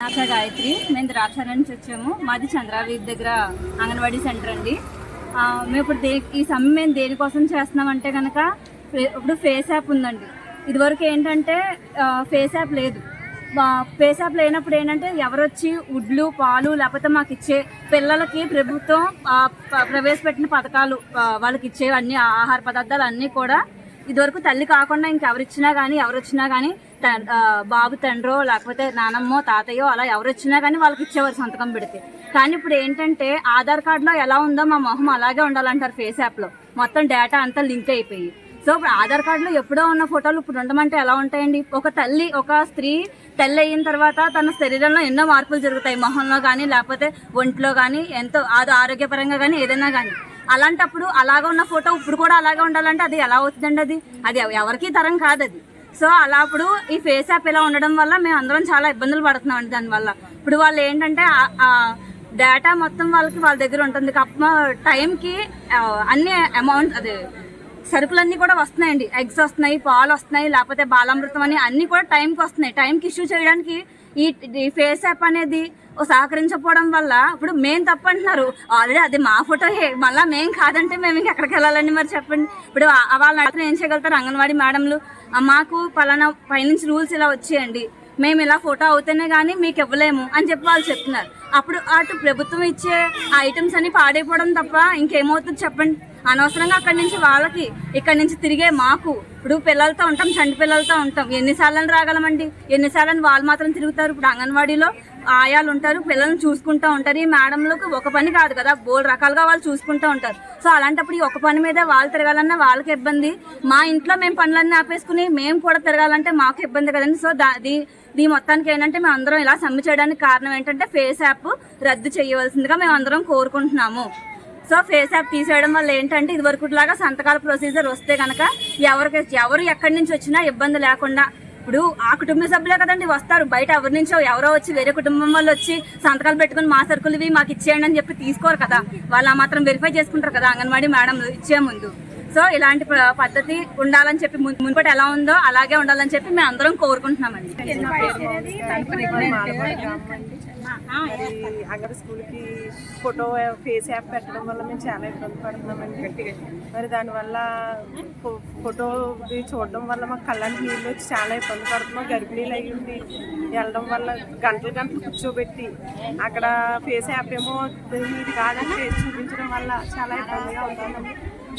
నా గాయత్రి. మేము ద్రాక్షారం నుంచి వచ్చాము. మాది చంద్రావీధి దగ్గర అంగన్వాడీ సెంటర్ అండి. మేము ఇప్పుడు దే ఈ సమ్మె మేము దేనికోసం చేస్తున్నామంటే కనుక ఇప్పుడు ఫేస్ యాప్ ఉందండి. ఇదివరకు ఏంటంటే ఫేస్ యాప్ లేదు. ఫేస్ యాప్ లేనప్పుడు ఏంటంటే ఎవరొచ్చి ఉడ్లు పాలు లేకపోతే మాకు ఇచ్చే పిల్లలకి ప్రభుత్వం ప్రవేశపెట్టిన పథకాలు వాళ్ళకి ఇచ్చే అన్ని ఆహార పదార్థాలు అన్నీ కూడా ఇదివరకు తల్లి కాకుండా ఇంకెవరిచ్చినా కానీ ఎవరు వచ్చినా కానీ బాబు తండ్రో లేకపోతే నానమ్మో తాతయ్యో అలా ఎవరు వచ్చినా కానీ వాళ్ళకి ఇచ్చేవారు సంతకం పెడితే. కానీ ఇప్పుడు ఏంటంటే ఆధార్ కార్డులో ఎలా ఉందో మా మొహం అలాగే ఉండాలంటారు ఫేస్ యాప్లో మొత్తం డేటా అంతా లింక్ అయిపోయి. సో ఇప్పుడు ఆధార్ కార్డులో ఎప్పుడో ఉన్న ఫోటోలు ఇప్పుడు ఉండమంటే ఎలా ఉంటాయండి? ఒక తల్లి ఒక స్త్రీ తల్లి అయిన తర్వాత తన శరీరంలో ఎన్నో మార్పులు జరుగుతాయి. మొహంలో కానీ లేకపోతే ఒంట్లో కానీ ఎంతో అది ఆరోగ్యపరంగా కానీ ఏదైనా కానీ అలాంటప్పుడు అలాగా ఉన్న ఫోటో ఇప్పుడు కూడా అలాగే ఉండాలంటే అది ఎలా అవుతుందండి అది? అది ఎవరికీ తరం కాదు అది. సో అలా అప్పుడు ఈ ఫేస్ యాప్ ఇలా ఉండడం వల్ల మేము అందరం చాలా ఇబ్బందులు పడుతున్నాం అండి దానివల్ల. ఇప్పుడు వాళ్ళు ఏంటంటే డేటా మొత్తం వాళ్ళకి వాళ్ళ దగ్గర ఉంటుంది. కప్ప టైంకి అన్ని అమౌంట్ అదే సరుకులన్నీ కూడా వస్తున్నాయండి. ఎగ్స్ వస్తున్నాయి పాలు వస్తున్నాయి లేకపోతే బాలామృతం అని అన్నీ కూడా టైంకి వస్తున్నాయి. టైంకి ఇష్యూ చేయడానికి ఈ ఫేస్ యాప్ అనేది ఓ సహకరించకపోవడం వల్ల ఇప్పుడు మేం తప్పంటున్నారు ఆల్రెడీ అది మా ఫోటో మళ్ళీ మేం కాదంటే మేము ఇంకెక్కడికి వెళ్ళాలని మరి చెప్పండి. ఇప్పుడు ఆ- వాళ్ళని ఏం చేయగలుగుతారు? అంగన్వాడీ మేడంలు మాకు పలానా పైనుంచి రూల్స్ ఇలా వచ్చేయండి. మేము ఇలా ఫోటో అవుతేనే కానీ మీకు ఇవ్వలేము అని చెప్పి వాళ్ళు చెప్తున్నారు. అప్పుడు అటు ప్రభుత్వం ఇచ్చే ఐటమ్స్ అన్ని పాడైపోవడం తప్ప ఇంకేమవుతుంది చెప్పండి? అనవసరంగా అక్కడి నుంచి వాళ్ళకి ఇక్కడి నుంచి తిరిగే మాకు. ఇప్పుడు పిల్లలతో ఉంటాం చంటి పిల్లలతో ఉంటాం. ఎన్నిసార్లు రాగలమండి? ఎన్నిసార్లు వాళ్ళు మాత్రం తిరుగుతారు? ఇప్పుడు అంగన్వాడీలో ఆయాలు ఉంటారు పిల్లల్ని చూసుకుంటూ ఉంటారు. ఈ మేడంలకు ఒక పని కాదు కదా బోల్ రకాలుగా వాళ్ళు చూసుకుంటూ ఉంటారు. సో అలాంటప్పుడు ఈ ఒక పని మీద వాళ్ళు తిరగాలన్నా వాళ్ళకి ఇబ్బంది. మా ఇంట్లో మేము పనులన్నీ ఆపేసుకుని మేము కూడా తిరగాలంటే మాకు ఇబ్బంది కదండి. సో దా దీని దీ మొత్తానికి ఏంటంటే మేము అందరం ఇలా సమ్మె చేయడానికి కారణం ఏంటంటే ఫేస్ యాప్ రద్దు చేయవలసిందిగా మేము అందరం కోరుకుంటున్నాము. సో ఫేస్ యాప్ తీసేయడం వల్ల ఏంటంటే ఇదివరకు లాగా సంతకాల ప్రొసీజర్ వస్తే కనుక ఎవరికి ఎవరు ఎక్కడి నుంచి వచ్చినా ఇబ్బంది లేకుండా ఇప్పుడు ఆ కుటుంబ సభ్యులే కదండి వస్తారు. బయట ఎవరి నుంచో ఎవరో వచ్చి వేరే కుటుంబం వాళ్ళు వచ్చి సంతకాలు పెట్టుకుని మా సరుకులు ఇవి మాకు ఇచ్చేయండి అని చెప్పి తీసుకోరు కదా. వాళ్ళు ఆ మాత్రం వెరిఫై చేసుకుంటారు కదా అంగన్వాడీ మేడం ఇచ్చే ముందు. సో ఇలాంటి ప- పద్ధతి ఉండాలని చెప్పి మున్- మునుపటి ఎలా ఉందో అలాగే ఉండాలని చెప్పి మేము అందరం కోరుకుంటున్నామండి మరి అంగడి స్కూల్కి ఫోటో ఫేస్ యాప్ పెట్టడం వల్ల మేము చాలా ఇబ్బంది పడుతున్నామండి మరి దానివల్ల ఫోటో చూడడం వల్ల మాకు కళ్ళకి నీళ్ళు వచ్చి చాలా ఇబ్బంది పడుతున్నాం. గర్భిణీలు అయ్యి ఉండి వెళ్ళడం వల్ల గంటలు గంటలు కూర్చోబెట్టి అక్కడ ఫేస్ యాప్ ఏమో ఇది కాదని ఫేస్ చూపించడం వల్ల చాలా ఇబ్బందిగా ఉంటుందండి.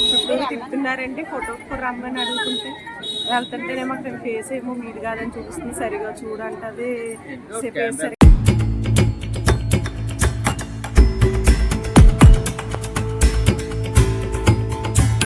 చుట్టూ తిప్పుతున్నారండి ఫోటో కూడా రమ్మని అడుగుతుంటే వెళ్తుంటేనేమో అక్కడ ఫేస్ ఏమో మీది కాదని చూపిస్తుంది. సరిగా చూడంటది. ఫేస్